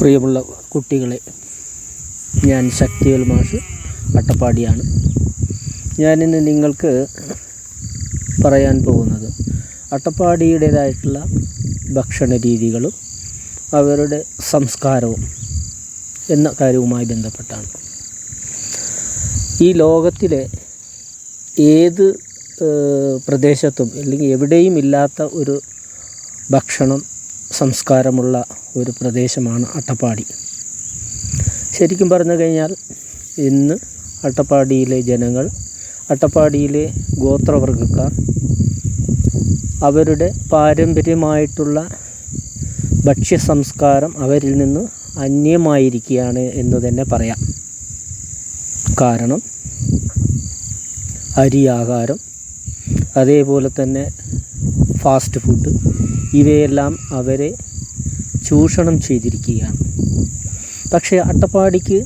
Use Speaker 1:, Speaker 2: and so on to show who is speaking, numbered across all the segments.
Speaker 1: പ്രിയമുള്ള കുട്ടികളെ ഞാൻ ശക്തിവേൽ മാഷ് അട്ടപ്പാടിയാണ്. ഞാനിന്ന് നിങ്ങൾക്ക് പറയാൻ പോകുന്നത് അട്ടപ്പാടിയുടേതായിട്ടുള്ള ഭക്ഷണ രീതികളും അവരുടെ സംസ്കാരവും എന്ന കാര്യവുമായി ബന്ധപ്പെട്ടാണ്. ഈ ലോകത്തിലെ ഏത് പ്രദേശത്തും അല്ലെങ്കിൽ എവിടെയും ഇല്ലാത്ത ഒരു ഭക്ഷണം സംസ്കാരമുള്ള ഒരു പ്രദേശമാണ് അട്ടപ്പാടി. ശരിക്കും പറഞ്ഞു കഴിഞ്ഞാൽ ഇന്ന് അട്ടപ്പാടിയിലെ ജനങ്ങൾ അട്ടപ്പാടിയിലെ ഗോത്രവർഗക്കാർ അവരുടെ പാരമ്പര്യമായിട്ടുള്ള ഭക്ഷ്യ സംസ്കാരം അവരിൽ നിന്ന് അന്യമായിരിക്കുകയാണ് എന്ന് തന്നെ പറയാം. കാരണം അരി ആഹാരം അതേപോലെ തന്നെ ഫാസ്റ്റ് ഫുഡ് ഇവയെല്ലാം അവരെ ചൂഷണം ചെയ്തിരിക്കുകയാണ്. പക്ഷേ അട്ടപ്പാടിക്ക്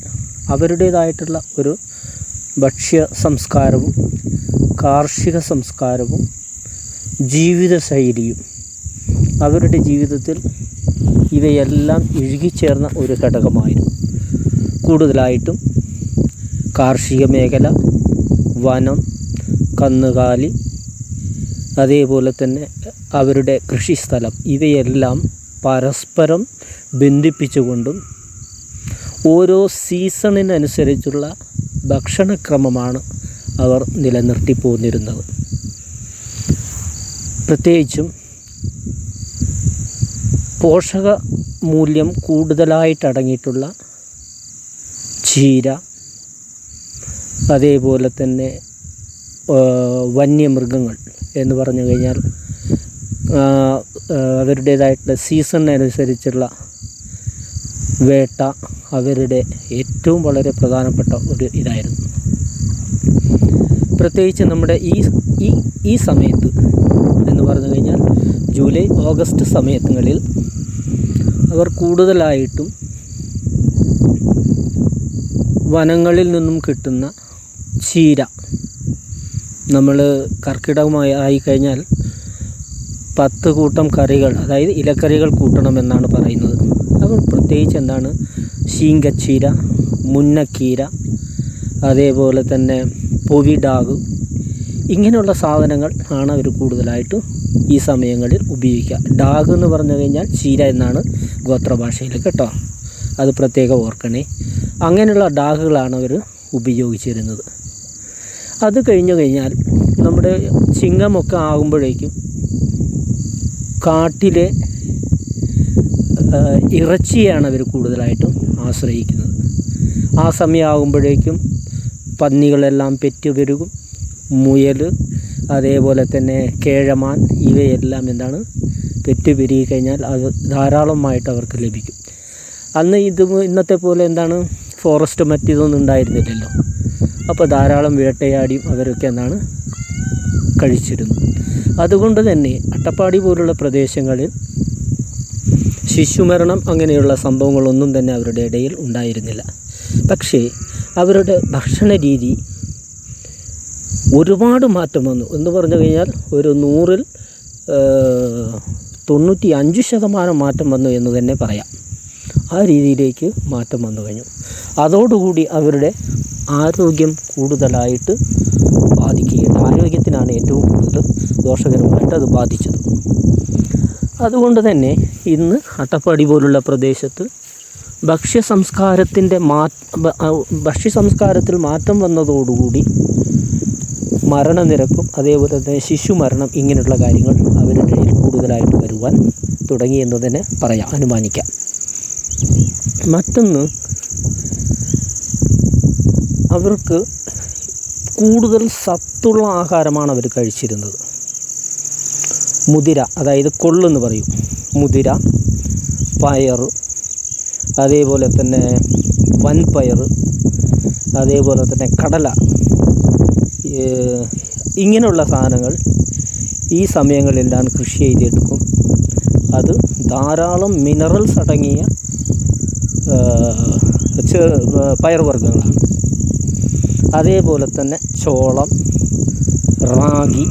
Speaker 1: അവരുടേതായിട്ടുള്ള ഒരു ഭക്ഷ്യ സംസ്കാരവും കാർഷിക സംസ്കാരവും ജീവിതശൈലിയും അവരുടെ ജീവിതത്തിൽ ഇവയെല്ലാം ഇഴുകിച്ചേർന്ന ഒരു ഘടകമായിരുന്നു. കൂടുതലായിട്ടും കാർഷിക മേഖല വനം കന്നുകാലി അതേപോലെ തന്നെ അവരുടെ കൃഷിസ്ഥലം ഇവയെല്ലാം പരസ്പരം ബന്ധിപ്പിച്ചുകൊണ്ടും ഓരോ സീസണിനനുസരിച്ചുള്ള ഭക്ഷണക്രമമാണ് അവർ നിലനിർത്തി പോന്നിരുന്നത്. പ്രത്യേകിച്ചും പോഷക മൂല്യം കൂടുതലായിട്ടടങ്ങിയിട്ടുള്ള ചീര അതേപോലെ തന്നെ വന്യമൃഗങ്ങൾ എന്ന് പറഞ്ഞു കഴിഞ്ഞാൽ അവരുടേതായിട്ടുള്ള സീസണിനനുസരിച്ചുള്ള വേട്ട അവരുടെ ഏറ്റവും വളരെ പ്രധാനപ്പെട്ട ഒരു ഇതായിരുന്നു. പ്രത്യേകിച്ച് നമ്മുടെ ഈ ഈ ഈ സമയത്ത് എന്ന് പറഞ്ഞു കഴിഞ്ഞാൽ ജൂലൈ ഓഗസ്റ്റ് സമയങ്ങളിൽ അവർ കൂടുതലായിട്ടും വനങ്ങളിൽ നിന്നും കിട്ടുന്ന ചീര നമ്മൾ കർക്കിടകമായി ആയിക്കഴിഞ്ഞാൽ പത്ത് കൂട്ടം കറികൾ അതായത് ഇലക്കറികൾ കൂട്ടണമെന്നാണ് പറയുന്നത്. അത് പ്രത്യേകിച്ച് എന്താണ്? ശീങ്കച്ചീര മുന്നക്കീര അതേപോലെ തന്നെ പൊവിഡാഗ് ഇങ്ങനെയുള്ള സാധനങ്ങൾ ആണ് അവർ കൂടുതലായിട്ട് ഈ സമയങ്ങളിൽ ഉപയോഗിക്കുക. ഡാഗ് എന്ന് പറഞ്ഞു കഴിഞ്ഞാൽ ചീര എന്നാണ് ഗോത്രഭാഷയിൽ കേട്ടോ. അത് പ്രത്യേകം ഓർക്കണേ. അങ്ങനെയുള്ള ഡാഗുകളാണ് അവർ ഉപയോഗിച്ചിരുന്നത്. അത് കഴിഞ്ഞു കഴിഞ്ഞാൽ നമ്മുടെ ചിങ്ങമൊക്കെ ആകുമ്പോഴേക്കും കാട്ടിലെ ഇറച്ചിയാണ് അവർ കൂടുതലായിട്ടും ആശ്രയിക്കുന്നത്. ആ സമയമാകുമ്പോഴേക്കും പന്നികളെല്ലാം പെറ്റുപെരുകും മുയൽ അതേപോലെ തന്നെ കേഴമാൻ ഇവയെല്ലാം എന്താണ് പെറ്റുപെരുകി കഴിഞ്ഞാൽ അത് ധാരാളമായിട്ട് അവർക്ക് ലഭിക്കും. അന്ന് ഇത് ഇന്നത്തെ പോലെ എന്താണ് ഫോറസ്റ്റ് മറ്റിതൊന്നും ഉണ്ടായിരുന്നില്ലല്ലോ. അപ്പോൾ ധാരാളം വേട്ടയാടിയും അവരൊക്കെ എന്താണ് കഴിച്ചിരുന്നു. അതുകൊണ്ട് തന്നെ അട്ടപ്പാടി പോലുള്ള പ്രദേശങ്ങളിൽ ശിശുമരണം അങ്ങനെയുള്ള സംഭവങ്ങളൊന്നും തന്നെ അവരുടെ ഇടയിൽ ഉണ്ടായിരുന്നില്ല. പക്ഷേ അവരുടെ ഭക്ഷണ രീതി ഒരുപാട് മാറ്റം വന്നു. എന്ന് പറഞ്ഞു കഴിഞ്ഞാൽ ഒരു നൂറിൽ തൊണ്ണൂറ്റി അഞ്ച് ശതമാനം മാറ്റം വന്നു എന്ന് തന്നെ പറയാം. ആ രീതിയിലേക്ക് മാറ്റം വന്നു കഴിഞ്ഞു. അതോടുകൂടി അവരുടെ ആരോഗ്യം കൂടുതലായിട്ട് ബാധിക്കുകയാണ് ആരോഗ്യത്തിനാണ് ഏറ്റവും കൂടുതൽ ദോഷകരമായിട്ട് അത് ബാധിച്ചത്. അതുകൊണ്ട് തന്നെ ഇന്ന് അട്ടപ്പാടി പോലുള്ള പ്രദേശത്ത് ഭക്ഷ്യ സംസ്കാരത്തിന്റെ മാ ഭക്ഷ്യ സംസ്കാരത്തിൽ മാറ്റം വന്നതോടുകൂടി മരണനിരക്കും അതേപോലെ തന്നെ ശിശു മരണം ഇങ്ങനെയുള്ള കാര്യങ്ങൾ അവരുടെ ഇടയിൽ കൂടുതലായിട്ട് വരുവാൻ തുടങ്ങി എന്ന് തന്നെ പറയാം അനുമാനിക്കാം. മറ്റൊന്ന് അവർക്ക് കൂടുതൽ സത്തുള്ള ആഹാരമാണ് അവർ കഴിച്ചിരുന്നത്. മുതിര അതായത് കൊള്ളെന്ന് പറയും. മുതിര പയർ അതേപോലെ തന്നെ വൻപയർ അതേപോലെ തന്നെ കടല ഇങ്ങനെയുള്ള സാധനങ്ങൾ ഈ സമയങ്ങളിലാണ് കൃഷി ചെയ്തെടുക്കും. അത് ധാരാളം മിനറൽസ് അടങ്ങിയ പയർവർഗങ്ങളാണ് അതേപോലെ തന്നെ ചോളം റാഗി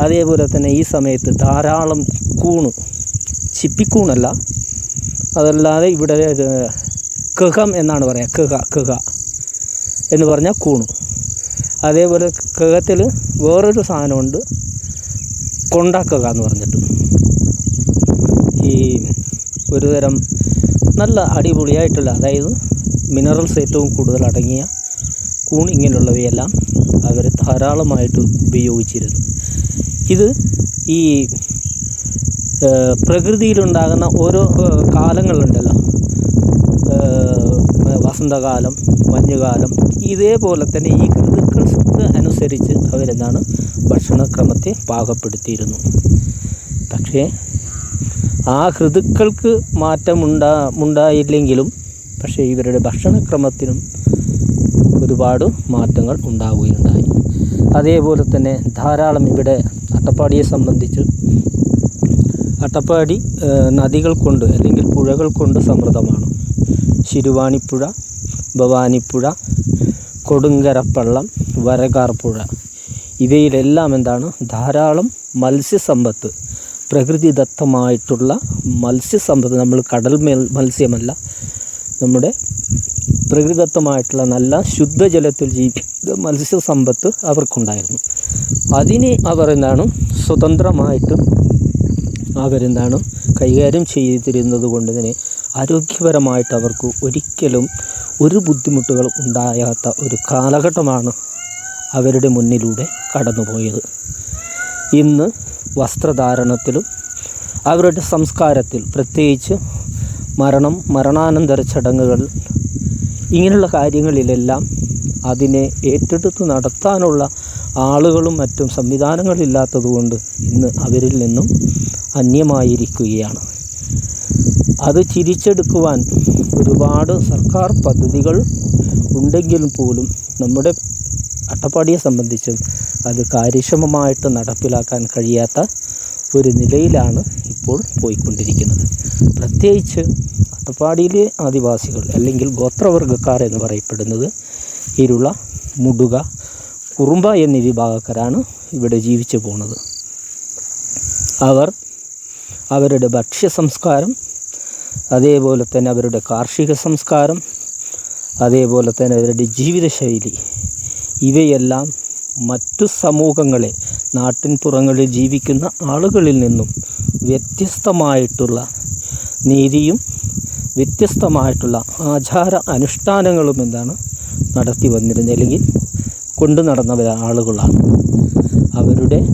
Speaker 1: അതേപോലെ തന്നെ ഈ സമയത്ത് ധാരാളം കൂണ് ചിപ്പിക്കൂണല്ല അതല്ലാതെ ഇവിടെ കഹം എന്നാണ് പറയുക കഹ കഹ എന്ന് പറഞ്ഞാൽ കൂണ്. അതേപോലെ കഹത്തിൽ വേറൊരു സാധനമുണ്ട് കൊണ്ടാക്കുക എന്ന് പറഞ്ഞിട്ട്. ഈ ഒരു തരം നല്ല അടിപൊളിയായിട്ടുള്ള അതായത് മിനറൽസ് ഏറ്റവും കൂടുതൽ അടങ്ങിയ കൂൺ ഇങ്ങനെയുള്ളവയെല്ലാം അവർ ധാരാളമായിട്ട് ഉപയോഗിച്ചിരുന്നു. ഇത് ഈ പ്രകൃതിയിലുണ്ടാകുന്ന ഓരോ കാലങ്ങളുണ്ടല്ലോ. വസന്തകാലം മഞ്ഞുകാലം ഇതേപോലെ തന്നെ ഈ ഋതുക്കൾക്ക് അനുസരിച്ച് അവരെന്താണ് ഭക്ഷണക്രമത്തെ പാകപ്പെടുത്തിയിരുന്നു. പക്ഷേ ആ ഋതുക്കൾക്ക് മാറ്റമുണ്ടാ ഉണ്ടായില്ലെങ്കിലും പക്ഷേ ഇവരുടെ ഭക്ഷണക്രമത്തിനും ഒരുപാട് മാറ്റങ്ങൾ ഉണ്ടാവുകയുണ്ടായി. അതേപോലെ തന്നെ ധാരാളം ഇവിടെ അട്ടപ്പാടിയെ സംബന്ധിച്ച് അട്ടപ്പാടി നദികൾ കൊണ്ട് അല്ലെങ്കിൽ പുഴകൾ കൊണ്ട് സമൃദ്ധമാണ്. ശിരുവാണിപ്പുഴ ഭവാനിപ്പുഴ കൊടുങ്കരപ്പള്ളം വരകാർ പുഴ ഇവയിലെല്ലാം എന്താണ്? ധാരാളം മത്സ്യസമ്പത്ത് പ്രകൃതിദത്തമായിട്ടുള്ള മത്സ്യസമ്പത്ത്. നമ്മൾ കടൽ മത്സ്യമല്ല നമ്മുടെ പ്രകൃതിദത്തമായിട്ടുള്ള നല്ല ശുദ്ധജലത്തിൽ ജീവിക്കുന്ന മത്സ്യസമ്പത്ത് അവർക്കുണ്ടായിരുന്നു. അതിനെ അവർ എന്താണ് സ്വതന്ത്രമായിട്ട് അവരെന്താണ് കൈകാര്യം ചെയ്തിരുന്നത് കൊണ്ട് തന്നെ ആരോഗ്യപരമായിട്ട് അവർക്ക് ഒരിക്കലും ഒരു ബുദ്ധിമുട്ടുകൾ ഉണ്ടാകാത്ത ഒരു കാലഘട്ടമാണ് അവരുടെ മുന്നിലൂടെ കടന്നുപോയത്. ഇന്ന് വസ്ത്രധാരണത്തിലും അവരുടെ സംസ്കാരത്തിൽ പ്രത്യേകിച്ച് മരണം മരണാനന്തര ചടങ്ങുകൾ ഇങ്ങനെയുള്ള കാര്യങ്ങളിലെല്ലാം അതിനെ ഏറ്റെടുത്ത് നടത്താനുള്ള ആളുകളും മറ്റും സംവിധാനങ്ങളില്ലാത്തതുകൊണ്ട് ഇന്ന് അവരിൽ നിന്നും അന്യമായിരിക്കുകയാണ്. അത് തിരിച്ചെടുക്കുവാൻ ഒരുപാട് സർക്കാർ പദ്ധതികൾ ഉണ്ടെങ്കിലും പോലും നമ്മുടെ അട്ടപ്പാടിയെ സംബന്ധിച്ച് അത് കാര്യക്ഷമമായിട്ട് നടപ്പിലാക്കാൻ കഴിയാത്ത ഒരു നിലയിലാണ് ഇപ്പോൾ പോയിക്കൊണ്ടിരിക്കുന്നത്. പ്രത്യേകിച്ച് അട്ടപ്പാടിയിലെ ആദിവാസികൾ അല്ലെങ്കിൽ ഗോത്രവർഗക്കാർ എന്ന് പറയപ്പെടുന്നത് ഇരുള മുടുക കുറുമ്പ എന്നീ വിഭാഗക്കാരാണ് ഇവിടെ ജീവിച്ചു പോണത് അവർ അവരുടെ ഭക്ഷ്യ സംസ്കാരം അതേപോലെ തന്നെ അവരുടെ കാർഷിക സംസ്കാരം അതേപോലെ തന്നെ അവരുടെ ജീവിതശൈലി ഇവയെല്ലാം മറ്റു സമൂഹങ്ങളെ നാട്ടിൻപുറങ്ങളിൽ ജീവിക്കുന്ന ആളുകളിൽ നിന്നും വ്യത്യസ്തമായിട്ടുള്ള നീതിയും വ്യത്യസ്തമായിട്ടുള്ള ആചാര അനുഷ്ഠാനങ്ങളും എന്താണ് നടത്തി വന്നിരുന്നത്. അല്ലെങ്കിൽ കൊണ്ടു നടന്നവർ ആളുകളാണ്. അവരുടെ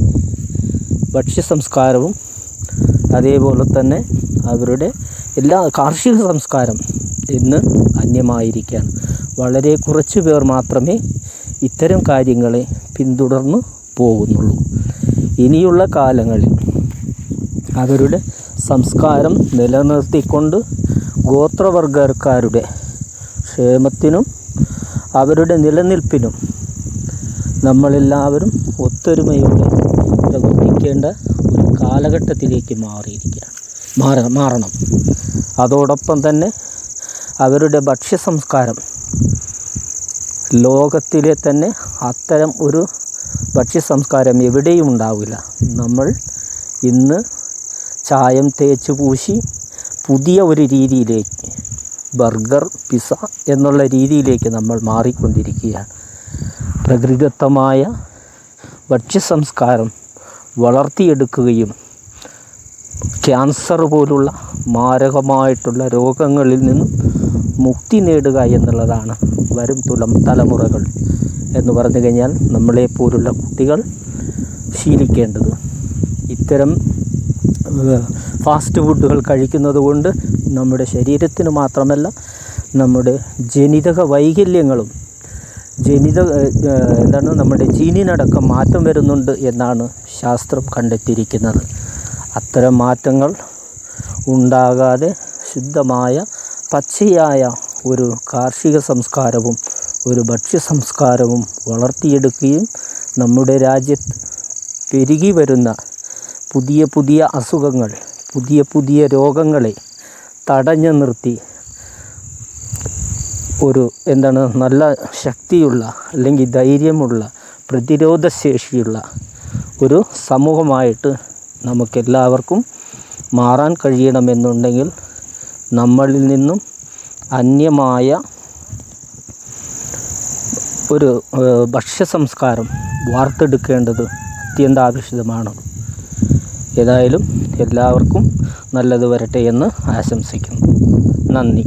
Speaker 1: ഭക്ഷ്യ സംസ്കാരവും അതേപോലെ തന്നെ അവരുടെ എല്ലാ കാർഷിക സംസ്കാരം ഇന്ന് അന്യമായിരിക്കുകയാണ്. വളരെ കുറച്ച് പേർ മാത്രമേ ഇത്തരം കാര്യങ്ങളെ പിന്തുടർന്ന് പോകുന്നുള്ളൂ. ഇനിയുള്ള കാലങ്ങളിൽ അവരുടെ സംസ്കാരം നിലനിർത്തിക്കൊണ്ട് ഗോത്രവർഗക്കാരുടെ ക്ഷേമത്തിനും അവരുടെ നിലനിൽപ്പിനും നമ്മളെല്ലാവരും ഒത്തൊരുമയോടെ പ്രവർത്തിക്കേണ്ട ഒരു കാലഘട്ടത്തിലേക്ക് മാറിയിരിക്കുകയാണ്. മാറ മാറണം. അതോടൊപ്പം തന്നെ അവരുടെ ഭക്ഷ്യ സംസ്കാരം ലോകത്തിലെ തന്നെ അത്തരം ഒരു ഭക്ഷ്യ സംസ്കാരം എവിടെയും ഉണ്ടാവില്ല. നമ്മൾ ഇന്ന് ചായം തേച്ച് പൂശി പുതിയ ഒരു രീതിയിലേക്ക് ബർഗർ പിസ എന്നുള്ള രീതിയിലേക്ക് നമ്മൾ മാറിക്കൊണ്ടിരിക്കുകയാണ്. പ്രകൃതിദത്തമായ ഭക്ഷ്യസംസ്കാരം വളർത്തിയെടുക്കുകയും ക്യാൻസർ പോലുള്ള മാരകമായിട്ടുള്ള രോഗങ്ങളിൽ നിന്നും മുക്തി നേടുക എന്നുള്ളതാണ് വരും തുലം തലമുറകൾ എന്ന് പറഞ്ഞു കഴിഞ്ഞാൽ നമ്മളെപ്പോലുള്ള കുട്ടികൾ ശീലിക്കേണ്ടത്. ഇത്തരം ഫാസ്റ്റ് ഫുഡുകൾ കഴിക്കുന്നത് കൊണ്ട് നമ്മുടെ ശരീരത്തിന് മാത്രമല്ല നമ്മുടെ ജനിതക വൈകല്യങ്ങളും ജനിത എന്താണ് നമ്മുടെ ജീനിനടക്കം മാറ്റം വരുന്നുണ്ട് എന്നാണ് ശാസ്ത്രം കണ്ടെത്തിയിരിക്കുന്നത്. അത്തരം മാറ്റങ്ങൾ ഉണ്ടാകാതെ ശുദ്ധമായ പച്ചയായ ഒരു കാർഷിക സംസ്കാരവും ഒരു ഭക്ഷ്യ സംസ്കാരവും വളർത്തിയെടുക്കുകയും നമ്മുടെ രാജ്യത്ത് പെരുകി വരുന്ന പുതിയ പുതിയ അസുഖങ്ങൾ പുതിയ പുതിയ രോഗങ്ങളെ തടഞ്ഞു നിർത്തി ഒരു എന്താണ് നല്ല ശക്തിയുള്ള അല്ലെങ്കിൽ ധൈര്യമുള്ള പ്രതിരോധശേഷിയുള്ള ഒരു സമൂഹമായിട്ട് നമുക്കെല്ലാവർക്കും മാറാൻ കഴിയണമെന്നുണ്ടെങ്കിൽ നമ്മളിൽ നിന്നും അന്യമായ ഒരു ഏഹ്, ഭക്ഷ്യ സംസ്കാരം വാർത്തെടുക്കേണ്ടത് അത്യന്താപേക്ഷിതമാണ്. ഏതായാലും എല്ലാവർക്കും നല്ലത് വരട്ടെ എന്ന് ആശംസിക്കുന്നു. നന്ദി.